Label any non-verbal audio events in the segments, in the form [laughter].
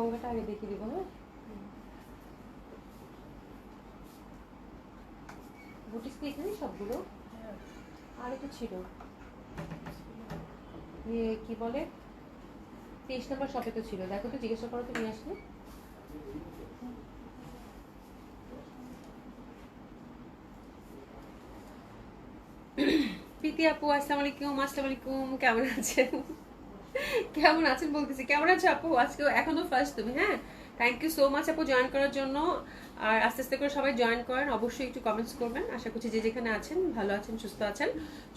গঙ্গাটা আগে দেখিয়ে দিব হ্যাঁ? বুটিস কি এখানে সবগুলো? আর একটু ছিল। ইয়ে কি বলে? তেইশ নম্বর শপে তো ছিল। দেখো তো, জিজ্ঞাসা করো তো, নিয়ে আসলে প্রীতি আপু, আসসালামু আলাইকুম আসসালামু আলাইকুম, কেমন আছেন? কেমন আছেন বলতেছি? কেমন আছো আপু? আজকে এখনও ফার্স্ট তুমি হ্যাঁ? থ্যাংক ইউ সো মাচ আপু জয়েন করার জন্য। আর আস্তে আস্তে করে সবাই জয়েন করেন, অবশ্যই একটু কমেন্টস করবেন। আশা করছি যে যেখানে আছেন, ভালো আছেন, সুস্থ আছেন।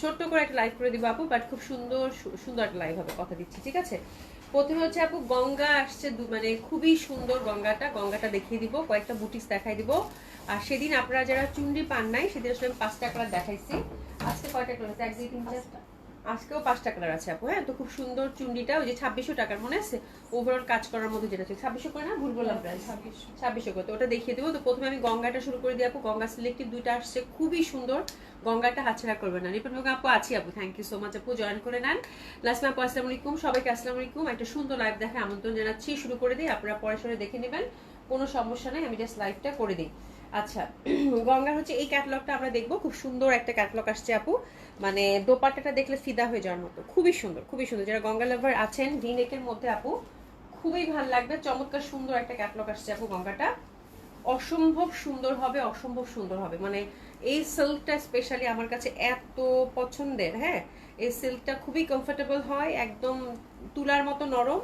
ছোট্ট করে একটা লাইভ করে দিব আপু বাট খুব সুন্দর সুন্দর একটা লাইভ হবে, কথা দিচ্ছি, ঠিক আছে? প্রথমে হচ্ছে আপু, গঙ্গা আসছে মানে খুবই সুন্দর গঙ্গাটা। গঙ্গাটা দেখিয়ে দিব, কয়েকটা বুটিস দেখাই দিব। আর সেদিন আপনারা যারা চুন্ডি পান নাই, সেদিন আসলে আমি পাঁচটা কালার দেখাইছি। আজকে কয়টা কালার এক, দুই, তিন চারটা আজকেও পাঁচটা কালার আছে আপু হ্যাঁ? তো খুব সুন্দর চুন্ডিটা ওই যে ছাব্বিশশো টাকার মনে আছে? ওভারঅল কাজ করার মধ্যে যেটা ছিল ছাব্বিশশো করে না? ভুল বললাম প্রাইস ছাব্বিশশো। করে তো ওটা দেখিয়ে দেবো। তো প্রথমে আমি গঙ্গাটা শুরু করে দিই আপু। গঙ্গা সিলেক্টিভ দুইটা আসছে খুবই সুন্দর। গঙ্গাটা হাতছাড়া করবে না। রিপন আপু আছি আপু। থ্যাংক ইউ সো মাচ আপু জয়েন করে নেন। লাস্ট আপু আসসালামু আলাইকুম। সবাইকে আসসালামু আলাইকুম। একটা সুন্দর লাইভ দেখে আমন্ত্রণ জানাচ্ছি। শুরু করে দিই আপনারা পরে সরে দেখে নেবেন। কোনো সমস্যা নেই আমি জাস্ট লাইভটা করে দিই। আচ্ছা [clears throat] গঙ্গার হচ্ছে এই ক্যাটলগটা আমরা দেখব। খুব সুন্দর একটা ক্যাটলগ আসছে আপু। মানে দোপাট্টাটা দেখলে ফিদা হয়ে যাওয়ার মতো। খুবই সুন্দর খুবই সুন্দর। যারা গঙ্গা লাভার আছেন ভি নেকের মধ্যে আপু, খুবই ভালো লাগবে। চমৎকার সুন্দর একটা ক্যাটলগ আসছে আপু গঙ্গাটা। অসম্ভব সুন্দর হবে, অসম্ভব সুন্দর হবে। মানে এই সিল্কটা স্পেশালি আমার কাছে এত পছন্দের হ্যাঁ? এই সিল্কটা খুবই কমফোর্টেবল হয়, একদম তুলার মতো নরম।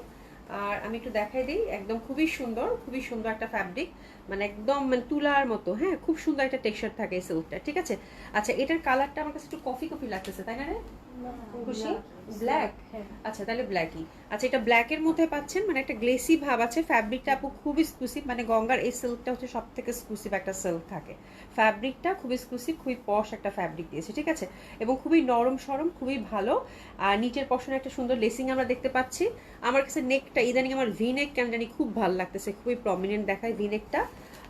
আর আমি একটু দেখাই দিই, একদম খুবই সুন্দর খুবই সুন্দর একটা ফ্যাব্রিক মানে একদম মানে তুলার মতো হ্যাঁ? খুব সুন্দর একটা টেক্সচার থাকে এই সিল্কটা ঠিক আছে? আচ্ছা এটার কালারটা আমার কাছে একটু কফি কফি লাগতেছে, তাই না রে? খুশি? ব্ল্যাক আচ্ছা তাহলে ব্ল্যাকই আচ্ছা এটা ব্ল্যাকের মধ্যে পাচ্ছেন মানে একটা গ্লেসি ভাব আছে। ফ্যাব্রিকটা আপু খুব এক্সক্লুসিভ মানে গঙ্গার এই সিল্কটা হচ্ছে সব থেকে এক্সক্লুসিভ একটা সিল্ক থাকে। ফ্যাব্রিকটা খুব এক্সক্লুসিভ খুবই পশ একটা ফ্যাব্রিক দিয়েছে, ঠিক আছে? এবং খুবই নরম সরম, খুবই ভালো। আর নিচের পশনে একটা সুন্দর লেসিং আমরা দেখতে পাচ্ছি। আমার কাছে নেকটা ইদানিং আমার ভি নেক কেন জানি খুব ভালো লাগতেছে, খুবই প্রমিনেন্ট দেখায় ভি নেকটা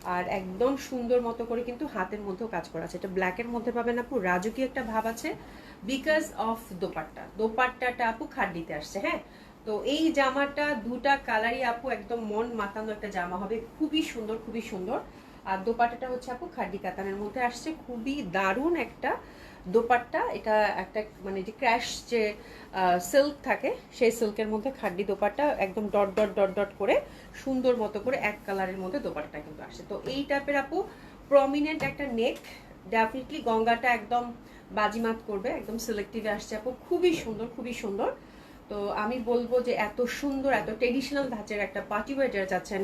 আর একদম সুন্দর মতো করে কিন্তু হাতের মধ্যেও কাজ করা আছে। এটা ব্ল্যাকের মধ্যে পাবেন আপু, রাজকীয় একটা ভাব আছে বিকজ অফ দোপাট্টা। দোপাট্টাটা আপু খাড্ডিতে আসছে হ্যাঁ? তো এই জামাটা দুটা কালারই আপু একদম মন মাতানো একটা জামা হবে। খুবই সুন্দর খুবই সুন্দর। আর দোপাটাটা হচ্ছে আপু খাড্ডি কাতানের মধ্যে আসছে। খুবই দারুণ একটা দোপাট্টা, এটা একটা মানে যে ক্র্যাশ যে সিল্ক থাকে, সেই সিল্কের মধ্যে খাড্ডি দোপাট্টা একদম ডট ডট ডট ডট করে সুন্দর মতো করে এক কালারের মধ্যে দোপাট্টা কিন্তু আসে। তো এই টাইপের আপু প্রমিনেন্ট একটা নেক ডেফিনেটলি গঙ্গাটা একদম বাজিমাত করবে, একদম সিলেক্টিভে আসছে আপু। খুবই সুন্দর খুবই সুন্দর। তো আমি বলব যে এত সুন্দর, এত ট্রেডিশনাল ধাঁচের একটা পার্টি ওয়ার যারা চাচ্ছেন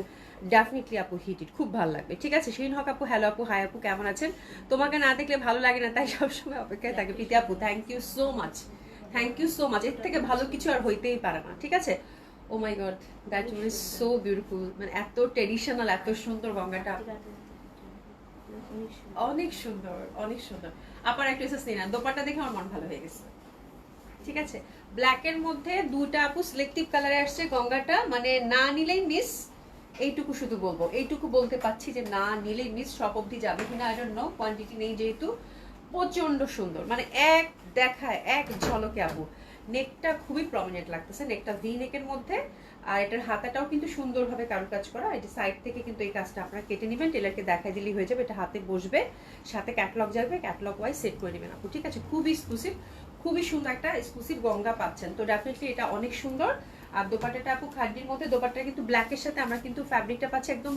ডেফিনেটলি আপু হিট খুব ভালো লাগবে। ঠিক আছে শিরিন হক আপু হ্যালো আপু হাই আপু, কেমন আছেন? তোমাকে না দেখলে ভালো লাগে না, তাই সবসময় অপেক্ষায় থাকে প্রীতি আপু। Thank you so much thank you so much এর থেকে ভালো কিছু আর হইতেই পারে না, ঠিক আছে? ও my God that is so beautiful মানে এত ট্রেডিশনাল এত সুন্দর গঙ্গাটা। অনেক সুন্দর অনেক সুন্দর। আবার একটা এসেস না, দোপাট্টা দেখে আমার মন ভালো হয়ে গেছে। ঠিক আছে? ব্ল্যাকের মধ্যে দুটা আপু সিলেক্টিভ কালারে আসছে গঙ্গাটা। মানে না নিলেই মিস এইটুকু শুধু বলব। এইটুকু বলতে পারছি যে না নিলেই মিস সব অবধি যাবে কিনা আই নো কোয়ান্টিটি নেই যেহেতু। প্রচণ্ড সুন্দর। মানে এক দেখায়, এক ঝলকে আবু। নেকটা খুবই প্রমিনেন্ট লাগতেছে নেকটা ভি নেকের মধ্যে। আর এটার হাতাটাও কিন্তু সুন্দরভাবে কারুকাজ করা। এটা সাইড থেকে কিন্তু এই কাজটা আপনারা কেটে নেবেন টেলারকে দেখাই দিলেই হয়ে যাবে। এটা হাতে বসবে, সাথে ক্যাটলগ যাবে ক্যাটলগ ওয়াইজ সেট করে নেবেন আপু। ঠিক আছে, খুবই এক্সক্লুসিভ খুবই সুন্দর একটা এক্সক্লুসিভ গঙ্গা পাচ্ছেন। তো ডেফিনেটলি এটা অনেক সুন্দর। আর দোপাট্টাটা আপু খাড্ডির মধ্যে, দোপাট্টা কিন্তু ব্ল্যাকের সাথে আমরা কিন্তু ফ্যাব্রিকটা পাচ্ছি একদম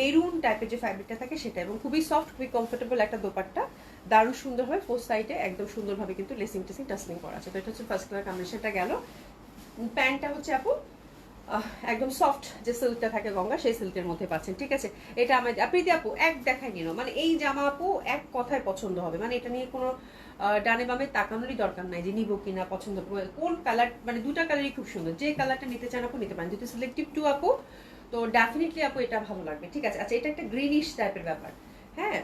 মেরুন টাইপের যে ফ্যাব্রিকটা থাকে সেটা। এবং খুবই সফট খুবই কমফোর্টেবল একটা দোপাট্টা। দারুণ সুন্দর হয় ফোর সাইডে একদম সুন্দরভাবে কিন্তু লেসিং টেসিং টাসলিং করা আছে। তো এটা হচ্ছে ফার্স্ট কালার কম্বিনেশনটা গেল। প্যান্টটা হচ্ছে আপু একদম সফট যে সিল্কটা থাকে গঙ্গা, সেই সিল্কের মধ্যে পাচ্ছেন, ঠিক আছে? এটা আমার প্রীতি আপু, এক দেখায় নিল মানে এই জামা আপু এক কথায় পছন্দ হবে মানে এটা নিয়ে কোনো ডানে বামে তাকানোরই দরকার নাই যে নিবো কিনা, পছন্দ কোন কালার মানে দুটা কালারই খুব সুন্দর। যে কালারটা নিতে চান আপু, নিতে পারেন। যেহেতু সিলেক্টিভ টু আপু, তো ডেফিনেটলি আপু এটা ভালো লাগবে, ঠিক আছে? আচ্ছা এটা একটা গ্রিনিশ টাইপের ব্যাপার। হ্যাঁ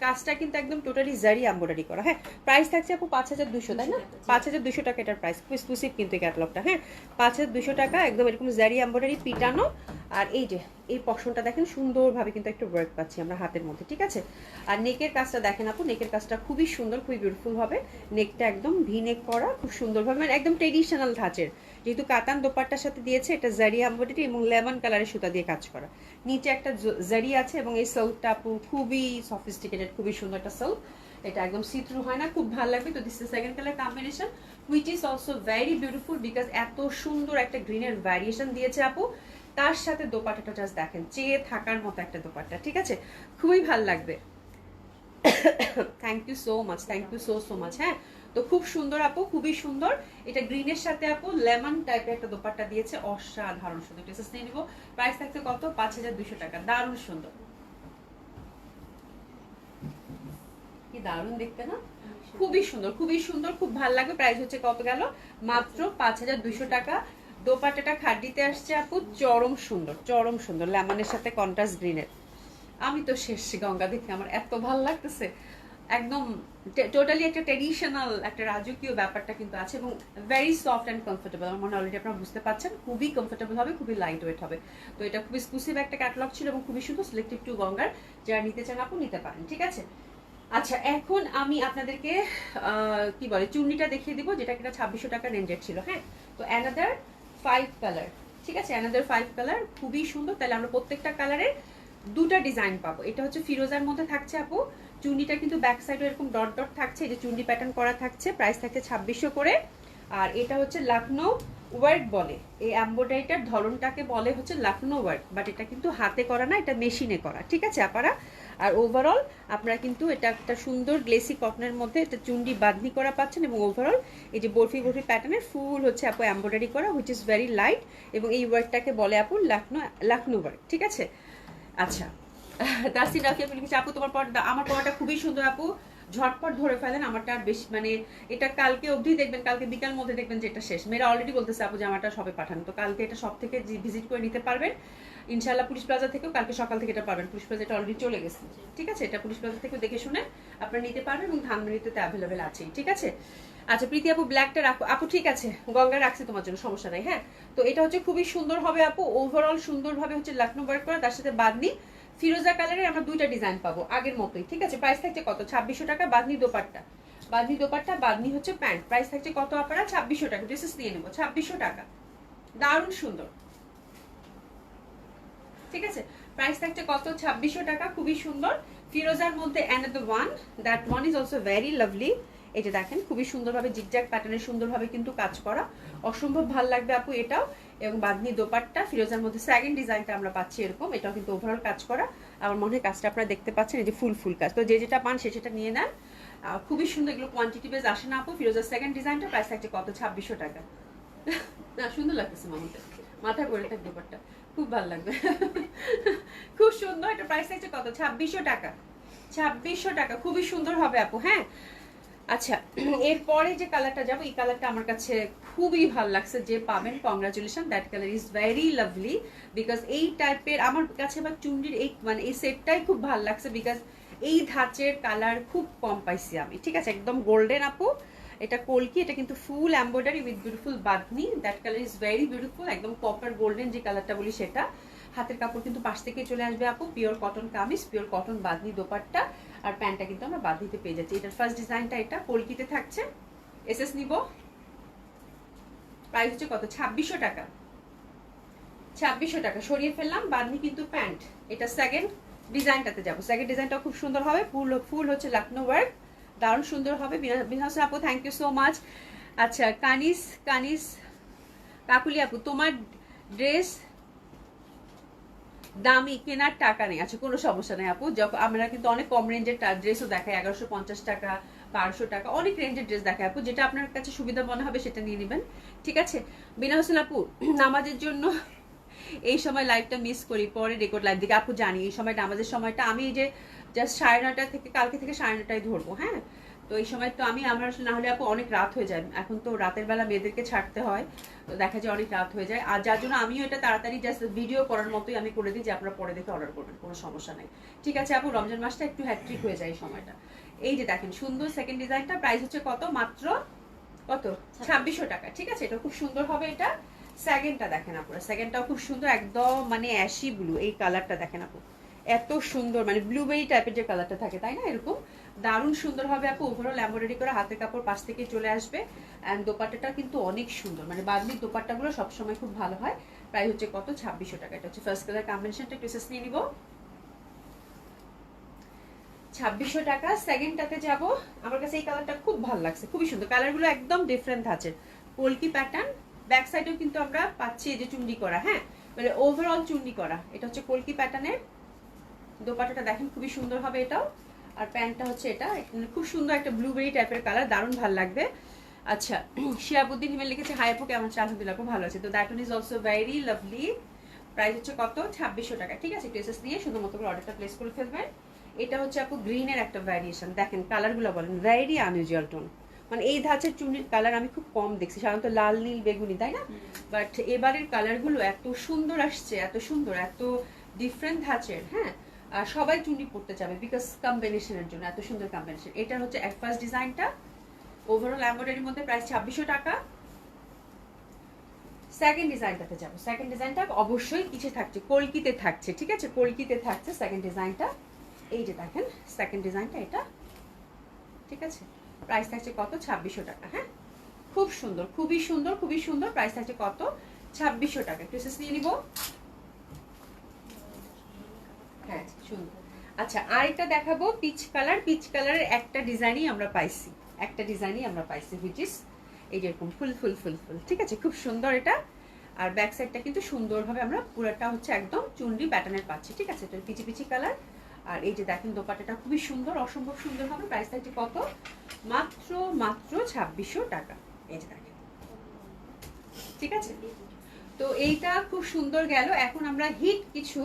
কাজটা কিন্তু একদম টোটালি জারি এম্বয়ডারি করা। হ্যাঁ প্রাইস থাকছে আপু পাঁচ হাজার দুশো তাই না? পাঁচ হাজার দুশো টাকা এটার প্রাইস খুব এক্সক্লুসিভ কিন্তু এই ক্যাটালগটা হ্যাঁ? পাঁচ হাজার দুশো টাকা একদম এরকম জারি এম্বয়ডারি পিটানো আর এই যে, এই পশনটা দেখেন, সুন্দরভাবে কিন্তু একটা ওয়ার্ক পাচ্ছি আমরা হাতের মধ্যে, ঠিক আছে? আর নেকের কাজটা দেখেন আপু নেকের কাজটা খুবই সুন্দর, খুবই বিউটিফুল হবে। নেকটা একদম ভি নেক করা, খুব সুন্দরভাবে মানে একদম ট্রেডিশনাল ধাঁচের। যেহেতু কাতান দোপাট্টার সাথে দিয়েছে, এটা জারি এমব্রয়ডারি এবং লেমন কালারের সুতা দিয়ে কাজ করা। নিচে একটা জারি আছে এবং এই সৌটটা আপু খুবই সফিস্টিকেটেড খুবই সুন্দর একটা সৌট এটা একদম সিথ্রু হয় না, খুব ভালো লাগবে। তো this is second colour combination which is also very beautiful because এত সুন্দর একটা গ্রিনের ভ্যারিয়েশন দিয়েছে আপু। তার সাথে দোপাট্টাটা জাস্ট দেখেন, চেয়ে থাকার মতো একটা দোপাট্টা, ঠিক আছে? খুবই ভালো লাগবে। Thank you so much thank you so so much হ্যাঁ? তো খুব সুন্দর আপু, খুবই সুন্দর। এটা গ্রিনের সাথে আপু, লেমন টাইপের একটা দোপাট্টা দিয়েছে, অসাধারণ সুন্দর। ড্রেসেস নিয়ে নিবো প্রাইস থাকছে কত? পাঁচ হাজার দুশো টাকা। দারুণ সুন্দর। কি দারুণ দেখতে, না? খুবই সুন্দর খুবই সুন্দর, খুব ভালো লাগবে। প্রাইস হচ্ছে কত গেল? মাত্র পাঁচ হাজার দুশো টাকা। দোপাট্টাটা খাড্ডিতে আসছে, আপু। চরম সুন্দর চরম সুন্দর। লেমনের সাথে কন্ট্রাস্ট গ্রিনের আমি তো শেষ গঙ্গা দেখে আমার এত ভালো লাগতেছে। একদম টোটালি একটা ট্রেডিশনাল একটা রাজকীয় ব্যাপারটা কিন্তু আছে এবং ভেরি সফট অ্যান্ড কমফোর্টেবল আমার মনে অলরেডি আপনারা বুঝতে পারছেন, খুবই কমফোর্টেবল হবে, খুবই লাইট ওয়েট হবে। তো এটা খুব এক্সক্লুসিভ একটা ক্যাটালগ ছিল এবং খুবই সুন্দর সিলেক্টিভ টু গঙ্গার। যারা নিতে চান আপু, নিতে পারেন, ঠিক আছে? আচ্ছা এখন আমি আপনাদেরকে কি বলে, চুন্নিটা দেখিয়ে দিব, যেটা কিনা ছাব্বিশশো টাকা রেঞ্জের ছিল হ্যাঁ? তো অ্যানাদার ফাইভ কালার ঠিক আছে? অ্যানাদার ফাইভ কালার খুবই সুন্দর। তাহলে আমরা প্রত্যেকটা কালারের দুটা ডিজাইন পাবো। এটা হচ্ছে ফিরোজার মধ্যে থাকছে আপু। চুন্নিটা কিন্তু ব্যাক সাইডে এরকম ডট ডট থাকছে। এই যে চুন্ডি প্যাটার্ন করা থাকছে প্রাইস থাকছে ছাব্বিশশো করে। আর এটা হচ্ছে লখনৌ ওয়ার্ক বলে। এই এম্ব্রয়ডারিটার ধরনটাকে বলে হচ্ছে লখনৌ ওয়ার্ক বাট এটা কিন্তু হাতে করা না, এটা মেশিনে করা। ঠিক আছে, আপারা? আর ওভারঅল আপনারা কিন্তু এটা একটা সুন্দর গ্লেসি কটনের মধ্যে এটা চুন্ডি বাঁধনি করা পাচ্ছেন এবং ওভারঅল এই যে বরফি বরফি প্যাটার্নের ফুল হচ্ছে আপু এম্ব্রয়ডারি করা হুইচ ইজ ভেরি লাইট এবং এই ওয়ার্কটাকে বলে আপু লখনৌ লখনৌ ওয়ার্ক ঠিক আছে? আচ্ছা তাসিন রাফিয়া লিখেছে, আপু তোমার পর্দা আমার পড়াটা খুবই সুন্দর আপু। ঝটপট ধরে ফেলেন, আমারটা বেশি মানে এটা কালকে অবধি দেখবেন, কালকে বিকাল মধ্যে দেখবেন যে এটা শেষ। মেয়েরা অলরেডি বলতেছে আপু আমারটা সবে পাঠান, তো কালকে এটা সব থেকে ভিজিট করে নিতে পারবেন। ইনশাল্লাহ পুলিশ প্লাজা থেকেও কালকে সকাল থেকে এটা পাবেন পুলিশ প্লাজা এটা অলরেডি চলে গেছে। ঠিক আছে? এটা পুলিশ প্লাজা থেকে দেখে শুনে আপনারা নিতে পারবেন এবং ধানমন্ডিতে অ্যাভেলেবেল আছেই। ঠিক আছে? আচ্ছা প্রীতি আপু ব্ল্যাকটা রাখো। আপু, ঠিক আছে। গঙ্গা রাখছি তোমার জন্য, সমস্যা নাই হ্যাঁ? তো এটা হচ্ছে খুবই সুন্দর হবে আপু। ওভারঅল সুন্দরভাবে হচ্ছে লখনৌ ওয়ার্ক করা, তার সাথে বাদনি ফিরোজা কালারের আমরা দুইটা ডিজাইন পাবো, আগের মতোই। ঠিক আছে? প্রাইস থাকছে কত? ছাব্বিশশো টাকা বাদনি দোপাট্টা। বাদনি দোপাট্টা বাদনি হচ্ছে প্যান্ট প্রাইস থাকছে কত আপনারা? ছাব্বিশশো টাকা। ড্রেসেস নিয়ে নেব, ছাব্বিশশো টাকা। দারুণ সুন্দর। ঠিক আছে? প্রাইস থাকছে কত? ছাব্বিশশো টাকা, খুবই সুন্দর। ফিরোজার মধ্যে another one that one is also very lovely যে দেখেন, খুবই সুন্দরভাবে জিগজ্যাগ প্যাটার্নে সুন্দরভাবে কিন্তু কাজ করা। অসম্ভব ভালো লাগবে আপু এটাও। এবং বাদনি দোপাট্টা ফিরোজার মধ্যে সেকেন্ড ডিজাইনটা আমরা পাচ্ছি এরকম। এটাও কিন্তু ওভারঅল কাজ করা। আমার মনে হয় কাজটা আপনারা দেখতে পাচ্ছেন, এই যে ফুল ফুল কাজ। তো যে যেটা পান সে সেটা নিয়ে নেন। খুবই সুন্দর এগুলো কোয়ান্টিটি বেজ আসে না আপু। ফিরোজার সেকেন্ড ডিজাইনটা প্রাইস থাকছে কত? ছাব্বিশশো টাকা। [laughs] না, সুন্দর লাগতেছে মামুটা মাথায় পরে থাক দোপাট্টা। খুব ভালো লাগবে। খুব সুন্দর এটা প্রাইস থাকছে কত? ছাব্বিশশো টাকা। ছাব্বিশশো টাকা। খুবই সুন্দর হবে আপু হ্যাঁ? আচ্ছা এরপরে যে কালারটা যাব, এই কালারটা আমার কাছে খুবই ভালো লাগছে, যে পাবেন। Congratulation that colour is very lovely because এই টাইপের আমার কাছে আবার চুন্ডির এই মানে এই সেটটাই খুব ভালো লাগছে বিকজ এই ধাঁচের কালার খুব কম পাইছি আমি। ঠিক আছে, একদম গোল্ডেন আপু। এটা কলকি, এটা কিন্তু full embroidery with beautiful Bamni that colour is very beautiful একদম কপার গোল্ডেন যে কালারটা বলি সেটা। হাতের কাপড় কিন্তু পাশ থেকে চলে আসবে আপু pure cotton kameez pure cotton বাদনি দোপাট্টা। আর প্যান্টটা কিন্তু আমরা বাদনিতে পেয়ে যাচ্ছি। এটার ফার্স্ট ডিজাইনটা এটা, কলকিতে থাকছে। এসএস নিব। প্রাইস হচ্ছে কত? ছাব্বিশশো টাকা। ছাব্বিশশো টাকা। সরিয়ে ফেললাম বাদনি কিন্তু প্যান্ট। এটা সেকেন্ড ডিজাইনটাতে যাব। সেকেন্ড ডিজাইনটা খুব সুন্দর হবে। ফুল ফুল হচ্ছে লখনৌ ওয়ার্ক দারুণ সুন্দর হবে। বিনাশ আপু থ্যাংক ইউ সো মাচ আচ্ছা কানিস কানিস, কাকুলি আপু, তোমার ড্রেস দামি কেনার টাকা নেই। আচ্ছা কোনো সমস্যা নেই আপু। যখন আমরা কিন্তু অনেক কম রেঞ্জের ড্রেসও দেখাই। এগারোশো পঞ্চাশ টাকা, বারোশো টাকা, অনেক রেঞ্জের ড্রেস দেখায় আপু। যেটা আপনার কাছে সুবিধা মনে হবে, সেটা নিয়ে নেবেন। ঠিক আছে? বিনা হোসেন আপু, [clears throat] নামাজের জন্য এই সময় লাইভটা মিস করি পরে রেকর্ড লাইভ দিকে আপু জানি এই সময় নামাজের সময়টা আমি এই যে জাস্ট সাড়ে নটা থেকে কালকে থেকে সাড়ে নটায় ধরবো হ্যাঁ? তো এই সময় তো আমি আমার আসলে না হলে আপু অনেক রাত হয়ে যায়। এখন তো রাতের বেলা মেয়েদেরকে ছাড়তে হয় তো দেখা যায় অনেক রাত হয়ে যায়। আর যার জন্য আমিও এটা তাড়াতাড়ি জাস্ট ভিডিও করার মতোই আমি করে দিই যে আপনারা পরে দেখে অর্ডার করবেন কোনো সমস্যা নেই। ঠিক আছে আপু রমজান মাসটা একটু হ্যাট্রিক হয়ে যায় এই সময়টা। এই যে দেখেন সুন্দর সেকেন্ড ডিজাইনটা প্রাইস হচ্ছে কত? মাত্র কত? ছাব্বিশশো টাকা ঠিক আছে? এটা খুব সুন্দর হবে এটা। সেকেন্ডটা দেখেন আপুরা সেকেন্ডটাও খুব সুন্দর, একদম মানে অ্যাশি ব্লু এই কালারটা দেখেন আপু। এত সুন্দর মানে ব্লুবেরি টাইপের যে কালারটা থাকে, তাই না এরকম? দারুণ সুন্দর হবে আপু ওভারঅল এমব্রয়ডারি করে হাতের কাপড় পাশ থেকে চলে আসবে। অ্যান্ড দোপাট্টাটা কিন্তু অনেক সুন্দর মানে বাদলির দোপাট্টাগুলো সবসময় খুব ভালো হয়। প্রায় হচ্ছে কত? ছাব্বিশশো টাকা। এটা হচ্ছে ফার্স্ট কালার কম্বিনেশনটা শেষ নিয়ে নিব। ছাব্বিশশো টাকা সেকেন্ডটাতে যাব। আমার কাছে এই কালারটা খুব ভালো লাগছে, খুবই সুন্দর। কালারগুলো একদম ডিফারেন্ট আছে পোলকি প্যাটার্ন ব্যাক সাইডেও কিন্তু আমরা পাচ্ছি এই যে চুন্ডি করা হ্যাঁ? মানে ওভারঅল চুন্ডি করা। এটা হচ্ছে কলকি প্যাটার্নের দোপাটাটা দেখেন, খুবই সুন্দর হবে এটাও। আর প্যান্টটা হচ্ছে এটা। খুব সুন্দর একটা ব্লুবেরি টাইপের কালার দারুণ ভালো লাগবে। আচ্ছা [clears throat] শিয়াবুদ্দিন হিমেল লিখেছে হাই আপু, কেমন আছে আলহামদুলিল্লাহ ভালো আছে। তো that one is also very lovely price হচ্ছে কত? ছাব্বিশশো টাকা। ঠিক আছে এসএস দিয়ে শুধুমাত্র করে অর্ডারটা প্লেস করে ফেলবেন। এটা হচ্ছে আপু গ্রিনের একটা ভ্যারিয়েশন দেখেন কালারগুলো বলেন ভেরি আনইউজুয়াল টোন মানে এই ধাঁচের চুনির কালার আমি খুব কম দেখছি সাধারণত লাল নীল বেগুনি তাই না? বাট এবারের কালারগুলো এত সুন্দর আসছে এত সুন্দর এত ডিফারেন্ট ধাঁচের হ্যাঁ? আর সবাই চুনি পড়তে যাবে বিকজ কম্বিনেশনের জন্য এত সুন্দর কম্বিনেশন এটা হচ্ছে এক ফার্স্ট ডিজাইনটা ওভারঅল এম্বয়ডারির মধ্যে প্রাইস ছাব্বিশশো টাকা। সেকেন্ড ডিজাইনটাতে যাব। সেকেন্ড ডিজাইনটা অবশ্যই কিছু থাকছে কলকিতে থাকছে ঠিক আছে? কলকিতে থাকছে সেকেন্ড ডিজাইনটা এই যে দেখেন সেকেন্ড ডিজাইনটা এটা ঠিক আছে? প্রাইস থাকছে কত? ছাব্বিশশো টাকা হ্যাঁ? খুব সুন্দর, খুবই সুন্দর খুবই সুন্দর প্রাইস থাকছে কত? ছাব্বিশশো টাকা। প্রেসেস নিয়ে নিব। হ্যাঁ সুন্দর। আচ্ছা আরেকটা দেখাবো পিচ কালার পিচ কালারের একটা ডিজাইনই আমরা পাইছি। একটা ডিজাইনই আমরা পাইছি হুইচ ইস এই যেরকম ফুল ফুল ফুল ফুল। ঠিক আছে? খুব সুন্দর এটা। আর ব্যাক সাইডটা কিন্তু সুন্দরভাবে আমরা পুরোটা হচ্ছে একদম চুনরি প্যাটার্নের পাচ্ছি। ঠিক আছে? এটা পিচি পিচি কালার আর এই যে দেখেন দোপাটাটা খুবই সুন্দর, অসম্ভব সুন্দর হবে। প্রাইস থাকছে কত? মাত্র মাত্র ছাব্বিশশো টাকা। এই যে দেখেন। ঠিক আছে? তো এইটা খুব সুন্দর গেল। এখন আমরা হিট কিছু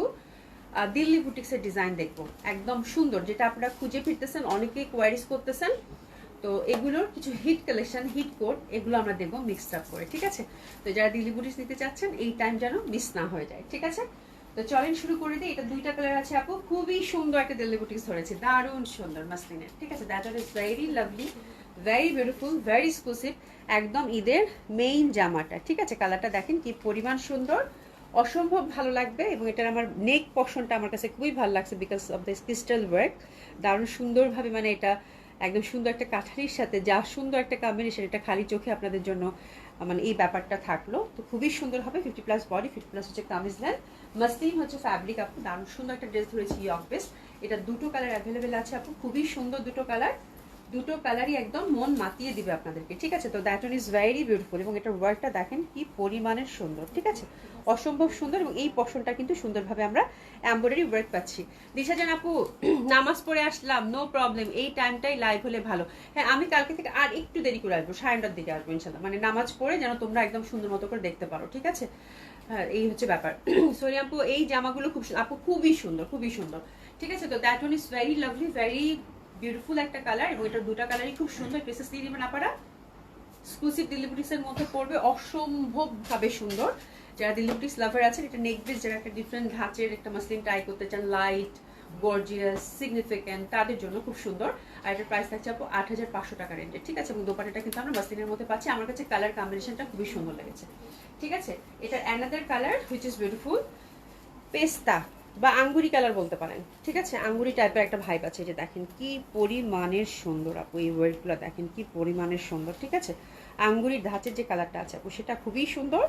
দিল্লি বুটিক্সের ডিজাইন দেখব। একদম সুন্দর, যেটা আপনারা খুঁজে ফিরতেছেন, অনেকেই কোয়ারিজ করতেছেন। তো এগুলোর কিছু হিট কালেকশন হিট কোড এগুলো আমরা দেখব মিক্সড আপ করে। ঠিক আছে? তো যারা দিল্লি বুটিক্স নিতে চাচ্ছেন, এই টাইম যেন মিস না হয়ে যায়। ঠিক আছে? তো চলেন শুরু করে দিই। এটা দুইটা কালার আছে আপু। খুবই সুন্দর একটা দিল্লি বুটিক্স ধরেছে। দারুণ সুন্দর মাসলিনের ঠিক আছে? That R is very lovely very beautiful very exclusive একদম ঈদের মেইন জামাটা, ঠিক আছে? কালারটা দেখেন কি পরিমাণ সুন্দর, অসম্ভব ভালো লাগবে এবং এটার আমার নেক পশনটা আমার কাছে খুবই ভালো লাগছে because of this crystal work দারুণ সুন্দরভাবে মানে এটা একদম সুন্দর একটা কাঠারির সাথে, যা সুন্দর একটা কম্বিনেশন এটা খালি চোখে আপনাদের জন্য মানে এই ব্যাপারটা থাকল। তো খুবই সুন্দর হবে fifty plus body fifty plus হচ্ছে কামিজ লেন মাসলিন হচ্ছে ফ্যাব্রিক আপু। দারুণ সুন্দর একটা ড্রেস ধরেছি ইয়ক বেস্ট এটা দুটো কালার অ্যাভেলেবেল আছে, আপু। খুবই সুন্দর দুটো কালার দুটো কালারই একদম মন মাতিয়ে দিবে আপনাদেরকে, ঠিক আছে? তো that one is very beautiful এবং এটার ওয়ার্কটা দেখেন কি পরিমাণের সুন্দর, ঠিক আছে? অসম্ভব সুন্দর এবং এই পশনটা কিন্তু সুন্দরভাবে আমরা এম্ব্রয়ডারি ওয়ার্ক পাচ্ছি। দিশা জান আপু, [clears throat] নামাজ পড়ে আসলাম নো প্রবলেম এই টাইমটাই লাইভ হলে ভালো। হ্যাঁ আমি কালকে থেকে আর একটু দেরি করে আসব, সাড়ে নটার দিকে আসব ইনশাল্লাহ মানে নামাজ পড়ে যেন তোমরা একদম সুন্দর মতো করে দেখতে পারো, ঠিক আছে? হ্যাঁ এই হচ্ছে ব্যাপার। [clears throat] সরি আপু, এই জামাগুলো খুব আপু খুবই সুন্দর খুবই সুন্দর, ঠিক আছে? তো that one is very lovely very beautiful একটা কালার এবং এটা দুটা কালারই খুব সুন্দর প্রেসেস দিয়ে দিবেন আপনারা। এক্সক্লুসিভ ডেলিভারিসের মধ্যে পড়বে অসম্ভবভাবে সুন্দর। যারা দিল্লিটিস লাভার আছেন, এটা নেক বেস যারা একটা ডিফারেন্ট ধাঁচের একটা মাসলিন ট্রাই করতে চান লাইট গর্জিয়াস সিগনিফিক্যান্ট তাদের জন্য খুব সুন্দর। আর এটার প্রাইস থাকছে আপু আট হাজার পাঁচশো টাকা রেঞ্জে ঠিক আছে, এবং দোপাটাটা কিন্তু আমরা মাসলিনের মধ্যে পাচ্ছি। আমার কাছে কালার কম্বিনেশনটা খুবই সুন্দর লেগেছে। ঠিক আছে এটা another colour which is beautiful পেস্তা। বা আঙ্গুরি কালার বলতে পারেন। ঠিক আছে? আঙ্গুরি টাইপের একটা ভাইব আছে যে দেখেন, কি পরিমাণের সুন্দর আপু এই ওয়ার্ডগুলো দেখেন, কি পরিমাণের সুন্দর, ঠিক আছে? আঙ্গুরির ধাঁচের যে কালারটা আছে আপু, সেটা খুবই সুন্দর।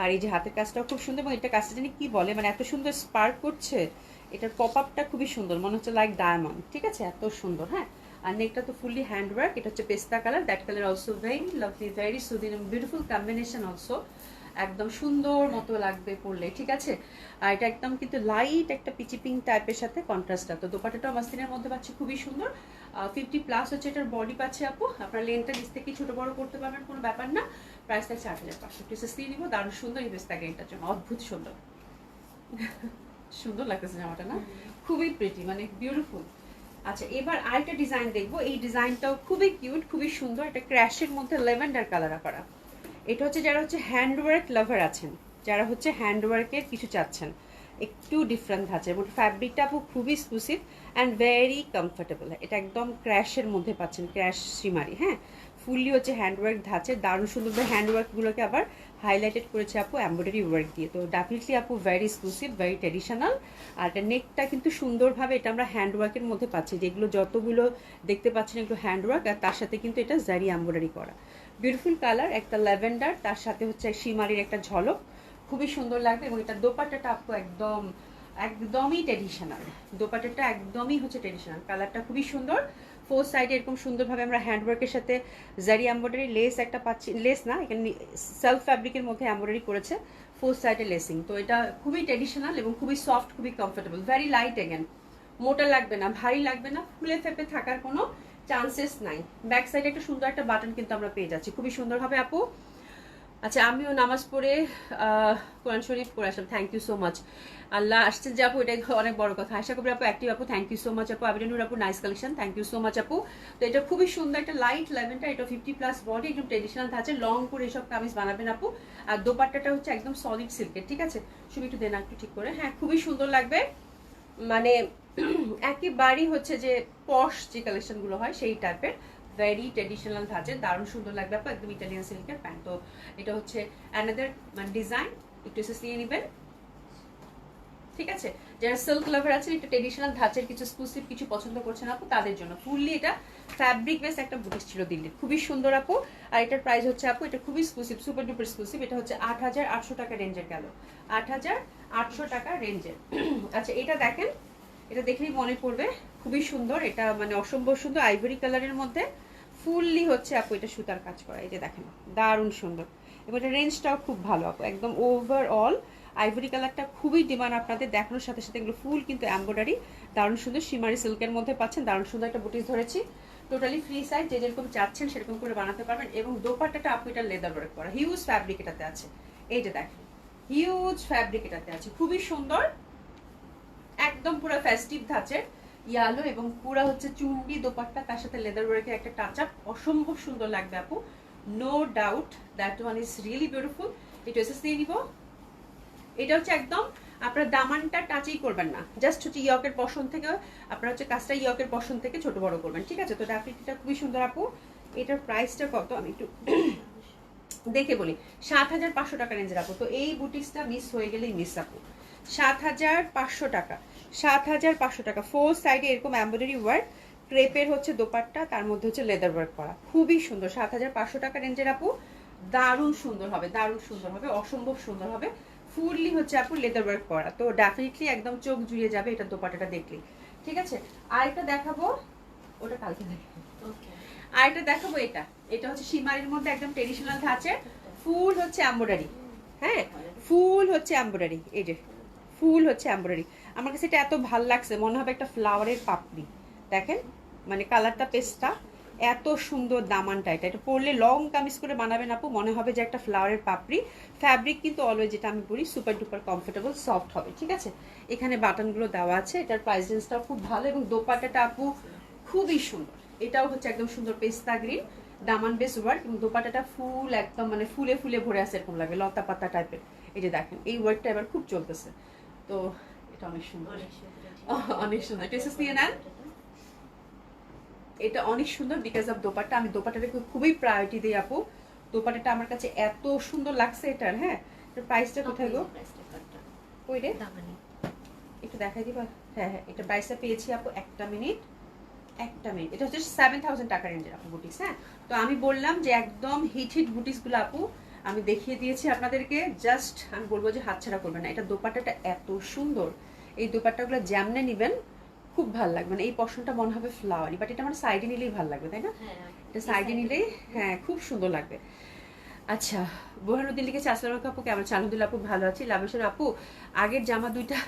আর এই যে হাতের কাজটাও খুব সুন্দর, এবং এটা কাজটা জানি কি বলে মানে এত সুন্দর স্পার্ক করছে, এটার পপ আপটা খুবই সুন্দর, মনে হচ্ছে লাইক ডায়মন্ড ঠিক আছে? এত সুন্দর হ্যাঁ? আর নেকটা তো ফুললি হ্যান্ড ওয়ার্ক এটা হচ্ছে পেস্তা colour that colour also very lovely very soothing beautiful combination also একদম সুন্দর মতো লাগবে পরলে, ঠিক আছে? আর এটা একদম কিন্তু লাইট একটা পিচি টাইপের সাথে কন্ট্রাস্টটা তো দোপাটাটাও মাস্তিনের মধ্যে পাচ্ছি, খুবই সুন্দর। ফিফটি প্লাস হচ্ছে এটার বডি পাচ্ছে আপু। আপনার লেনটা নিচ থেকে ছোটো বড় করতে পারবেন, কোনো ব্যাপার না। প্রাইস থাকছে আট হাজার পাঁচশো। পিসেস দিয়ে নিবো। দারুণ সুন্দর ইনভেস্ট থাকে এটার জন্য। অদ্ভুত সুন্দর। সুন্দর লাগতেছে জামাটা, না? খুবই প্রিটি মানে বিউটিফুল আচ্ছা এবার আরেকটা ডিজাইন দেখব। এই ডিজাইনটাও খুবই কিউট খুবই সুন্দর। এটা ক্র্যাশের মধ্যে লেভেন্ডার কালার করা এটা হচ্ছে যারা হচ্ছে হ্যান্ডওয়ার্ক লাভার আছেন, যারা হচ্ছে হ্যান্ডওয়ার্কের কিছু চাচ্ছেন। একটু ডিফারেন্ট আছে এবং ফ্যাব্রিকটা আপু খুবই এক্সক্লুসিভ অ্যান্ড ভেরি কমফোর্টেবল এটা একদম ক্র্যাশের মধ্যে পাচ্ছেন ক্র্যাশ সিমারি হ্যাঁ? ফুললি হচ্ছে হ্যান্ডওয়ার্ক ধাঁচে দারুণ সুন্দর হ্যান্ডওয়ার্কগুলোকে আবার হাইলাইটেড করেছে আপু এমব্রয়ডারি ওয়ার্ক দিয়ে। তো ডেফিনেটলি আপু ভেরি এক্সক্লুসিভ ভেরি ট্রেডিশনাল আর এটা নেকটা কিন্তু সুন্দরভাবে এটা আমরা হ্যান্ডওয়ার্কের মধ্যে পাচ্ছি। যেগুলো যতগুলো দেখতে পাচ্ছেন এগুলো হ্যান্ডওয়ার্ক আর তার সাথে কিন্তু এটা জারি এমব্রয়ডারি করা। বিউটিফুল কালার একটা ল্যাভেন্ডার, তার সাথে হচ্ছে শিমারির একটা ঝলক। খুবই সুন্দর লাগবে এবং এটা দোপাট্টাটা আপু একদম, একদমই ট্রেডিশনাল দোপাট্টাটা একদমই হচ্ছে ট্রেডিশনাল কালারটা খুবই সুন্দর। ফোর সাইডে এরকম সুন্দরভাবে আমরা হ্যান্ডওয়ার্কের সাথে জারি এম্ব্রয়ডারি লেস একটা পাচ্ছি লেস না, এখানে সেলফ ফ্যাব্রিকের মধ্যে এম্ব্রয়ডারি করেছে। ফোর সাইডে লেসিং তো এটা খুবই ট্রেডিশনাল এবং খুবই সফট খুবই কমফোর্টেবল ভ্যারি লাইট এগেন মোটা লাগবে না, ভারী লাগবে না, ফুলে ফেপে থাকার কোনো চান্সেস নাই। ব্যাক সাইডে একটা সুন্দর একটা বাটন কিন্তু আমরা পেয়ে যাচ্ছি। খুবই সুন্দরভাবে আপু। আচ্ছা আমিও নামাজ পড়ে কোরআন শরীফ পড়ে আসলাম। থ্যাংক ইউ সো মাচ আল্লাহ আসছেন যে আপু এটাই অনেক বড় কথা। আশা করি আপু অ্যাক্টিভ আপু। থ্যাংক ইউ সো মাচ আপু। আবিরানুর আপু nice collection thank you so much আপু। তো এটা খুবই সুন্দর একটা লাইট লেভেনটা এটা ফিফটি প্লাস বডি একদম ট্রেডিশনাল ধাঁচে লং করে এসব কামিজ বানাবেন আপু। আর দোপাট্টাটা হচ্ছে একদম সলিড সিল্কের ঠিক আছে? শুধু একটু দেন, একটু ঠিক করে। হ্যাঁ খুবই সুন্দর লাগবে। মানে একেবারেই হচ্ছে যে পশ যে কালেকশনগুলো হয়, সেই টাইপের ভেরি ট্রেডিশনাল ধাঁচের, দারুণ সুন্দর লাগবে আপু, একদম ইটালিয়ান সিল্কের প্যান্ট। তো এটা হচ্ছে অ্যানাদার মানে ডিজাইন একটু এসে নিয়ে নেবেন। ঠিক আছে? যারা সিল্ক লাভার আছেন, একটু ট্রেডিশনাল ধাঁচের কিছু এক্সক্লুসিভ কিছু পছন্দ করছেন আপু, তাদের জন্য। ফুললি এটা ফ্যাব্রিক বেস একটা বুটিক ছিল দিল্লির। খুবই সুন্দর আপু। আর এটার প্রাইস হচ্ছে আপু, এটা খুবই এক্সক্লুসিভ সুপার ডুপার এক্সক্লুসিভ এটা হচ্ছে আট হাজার আটশো টাকা রেঞ্জের গেল। আট হাজার আটশো টাকা রেঞ্জের [clears throat] আচ্ছা এটা দেখেন এটা দেখলেই মনে পড়বে। খুবই সুন্দর। এটা মানে অসম্ভব সুন্দর। আইভরি কালারের মধ্যে ফুললি হচ্ছে আপু এটা সুতার কাজ করা। এই যে দেখেন, দারুণ সুন্দর। এবং এটা রেঞ্জটাও খুব ভালো আপু। একদম ওভারঅল আইভরি কালারটা খুবই ডিমান্ড আপনাদের দেখানোর সাথে সাথে এগুলো ফুল কিন্তু এম্ব্রয়ডারি দারুণ সুন্দর। সিমারি সিল্কের মধ্যে পাচ্ছেন। দারুণ সুন্দর একটা বুটিস ধরেছি। টোটালি ফ্রি সাইজ যে যেরকম চাচ্ছেন সেরকম করে বানাতে পারবেন। এবং দোপাট্টাটা আপু এটা লেদার ওয়ার্ক করা। হিউজ ফ্যাব্রিক এটাতে আছে। এই যে দেখেন হিউজ ফ্যাব্রিক এটাতে আছে। খুবই সুন্দর। একদম পুরো ফেস্টিভ ধাঁচের, ইয়ালো এবং পুরো হচ্ছে চুন্ডি দোপাট্টা, তার সাথে লেদার ওয়ার্কের একটা টাচ আপ অসম্ভব সুন্দর লাগবে আপু। No doubt that one is really beautiful এটা এসে দিয়ে নিব এটা হচ্ছে একদম আপনার দামানটা টাচই করবেন না। জাস্ট হচ্ছে ইয়কের পশন থেকে, আপনার হচ্ছে কাজটা ইয়কের পশন থেকে ছোট বড় করবেন, ঠিক আছে? তো ডাফিটিটা খুবই সুন্দর আপু। এটার প্রাইসটা কত? আমি একটু দেখে বলি। সাত হাজার পাঁচশো টাকা রেঞ্জের আপু। তো এই বুটিক্সটা মিস হয়ে গেলেই মিস আপু। সাত হাজার পাঁচশো টাকা। সাত হাজার পাঁচশো টাকা। ফোর সাইডে এরকম এম্ব্রয়ডারি ওয়ার্ক ক্রেপের হচ্ছে দোপাট্টা তার মধ্যে হচ্ছে লেদার ওয়ার্ক করা। খুবই সুন্দর। সাত হাজার পাঁচশো টাকা রেঞ্জের আপু দারুণ সুন্দর হবে দারুণ সুন্দর হবে অসম্ভব সুন্দর হবে। ফুললি হচ্ছে আপু লেদার ওয়ার্ক করা। তো ডেফিনেটলি একদম চোখ জুড়িয়ে যাবে এটা দোপাট্টাটা দেখলেই। ঠিক আছে? আরেকটা দেখাবো। ওটা কালকে দেখাবো। আরেকটা দেখাবো এটা। এটা হচ্ছে সীমারির মধ্যে একদম ট্রেডিশনাল ধাঁচে ফুল হচ্ছে এম্ব্রয়ডারি হ্যাঁ? ফুল হচ্ছে এম্ব্রয়ডারি এই যে। ফুল হচ্ছে এম্ব্রয়ডারি আমার কাছে এটা এত ভালো লাগছে, মনে হবে একটা ফ্লাওয়ারের পাপড়ি। দেখেন মানে কালারটা, পেস্টটা, এত সুন্দর দামানটা এটা। এটা পরলে লং কামিজ করে বানাবেন আপু, মনে হবে যে একটা ফ্লাওয়ারের পাপড়ি। ফ্যাব্রিক কিন্তু অলওয়েজ যেটা আমি বলি সুপার ডুপার কমফোর্টেবল সফট হবে, ঠিক আছে? এখানে বাটনগুলো দেওয়া আছে, এটার প্রাইস রেঞ্জটাও খুব ভালো এবং দোপাটাটা আপু খুবই সুন্দর। এটাও হচ্ছে একদম সুন্দর পেস্তা গ্রিন, দামান বেস ওয়ার্ক এবং দোপাটাটা ফুল একদম মানে ফুলে ফুলে ভরে আছে, এরকম লাগে লতা পাতা টাইপের যে দেখেন, এই ওয়ার্কটা এবার খুব চলতেছে। তো এটা অনেক সুন্দর। অনেক সুন্দর [laughs] নিয়ে নেন। এটা অনেক সুন্দর বিকজ অফ দোপাট্টা। আমি দোপাট্টাটাকে খুবই প্রায়োরিটি দিই আপু। দোপাট্টাটা আমার কাছে এত সুন্দর লাগছে এটার হ্যাঁ? প্রাইসটা কোথায় গো? ওই রে? একটু দেখাই দিবা? হ্যাঁ হ্যাঁ এটা প্রাইসটা পেয়েছি আপু একটা মিনিট একটা মিনিট এটা হচ্ছে সেভেন থাউজেন্ড টাকা রেঞ্জের আপু বুটিক্স হ্যাঁ? তো আমি বললাম যে একদম হিট হিট বুটিক্সগুলো আপু আমি দেখিয়ে দিয়েছি আপনাদেরকে। জাস্ট আমি বলব যে হাতছাড়া করবেন না। এটা দোপাট্টাটা এত সুন্দর। এই দোপাট্টাগুলো যেমনে নেবেন খুব ভালো লাগবে মানে এই পশনটা মনে হবে ফ্লাওয়ারি বাট এটা আমার সাইডে নিলেই ভালো লাগবে তাই না? এটা সাইডে নিলেই হ্যাঁ খুব সুন্দর লাগবে। আচ্ছা বোহানুদ্দিন লিখেছে আসসালাম আপু কেমন? আলহামদুলিল্লাহ আপু ভালো আছি। লাভেশ্বর আপু আগের জামা দুইটা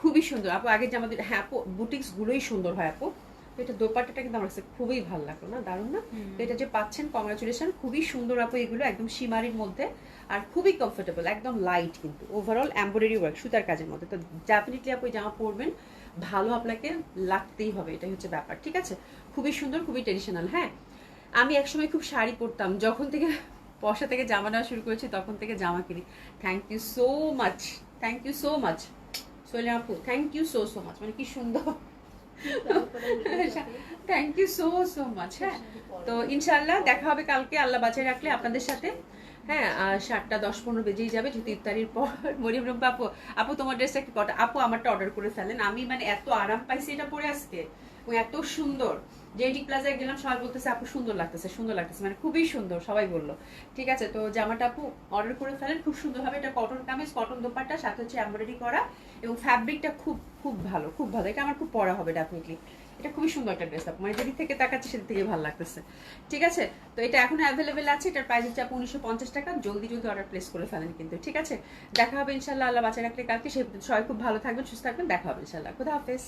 খুবই সুন্দর। আপু আগের জামা দুইটা হ্যাঁ আপু বুটিক্স গুলোই সুন্দর হয় আপু। এটা দোপাট্টাটা কিন্তু আমার কাছে খুবই ভালো লাগল। না দারুণ না? এটা যে পাচ্ছেন কংগ্রাচুলেশন খুবই সুন্দর আপু এগুলো একদম সীমারির মধ্যে আর খুবই কমফোর্টেবল একদম লাইট কিন্তু। ওভারঅল এম্ব্রয়ডারি ওয়ার্ক সুতার কাজের মধ্যে। তো ডেফিনেটলি আপু জামা পরবেন ভালো আপনাকে লাগতেই হবে এটাই হচ্ছে ব্যাপার ঠিক আছে? খুবই সুন্দর খুবই ট্রেডিশনাল হ্যাঁ? আমি একসময় খুব শাড়ি পরতাম যখন থেকে পয়সা থেকে জামা নেওয়া শুরু করেছি তখন থেকে জামা কিনি। Thank you so much thank you so much Sohel আপু thank you so so much মানে কি সুন্দর। Thank you so so much হ্যাঁ? তো ইনশাল্লাহ দেখা হবে কালকে, আল্লাহ বাঁচায় রাখলে আপনাদের সাথে। হ্যাঁ সাতটা দশ পনেরো বেজেই যাবে যেহেতু ইফতারির পর। [laughs] মরিয়ম রব্বা, আপু আপু, তোমার ড্রেসটা কি কটা আপু, আমারটা অর্ডার করে ফেলেন। আমি মানে এত আরাম পাইছি এটা পরে আজকে। এত সুন্দর। জেডি প্লাজায় গেলাম, সবাই বলতেছে, আপু, সুন্দর লাগতেছে সুন্দর লাগতেছে। মানে খুবই সুন্দর, সবাই বলল। ঠিক আছে, তো জামাটা আপু অর্ডার করে ফেলেন। খুব সুন্দর হবে এটা কটন কামিজ কটন দোপাট্টা, সাথে হচ্ছে এমব্রয়ডারি করা। এবং ফ্যাব্রিকটা খুব খুব ভালো খুব ভালো। এটা আমার খুব পড়া হবে ডেফিনেটলি এটা খুবই সুন্দর একটা ড্রেস আপ মানে যেদিক থেকে তাকাচ্ছে সেদিক থেকে ভালো লাগতেছে। ঠিক আছে? তো এটা এখন অ্যাভেলেবেল আছে। এটার প্রাইস হচ্ছে আপনি উনিশশো পঞ্চাশ টাকা। জলদি জলদি অর্ডার প্লেস করে ফেলেন কিন্তু। ঠিক আছে? দেখা হবে ইনশাল্লাহ আল্লাহ বাচ্চা রাখলে কালকে। সে সবাই খুব ভালো থাকবেন, সুস্থ থাকবেন। দেখা হবে ইনশাল্লাহ খুদা হাফেজ।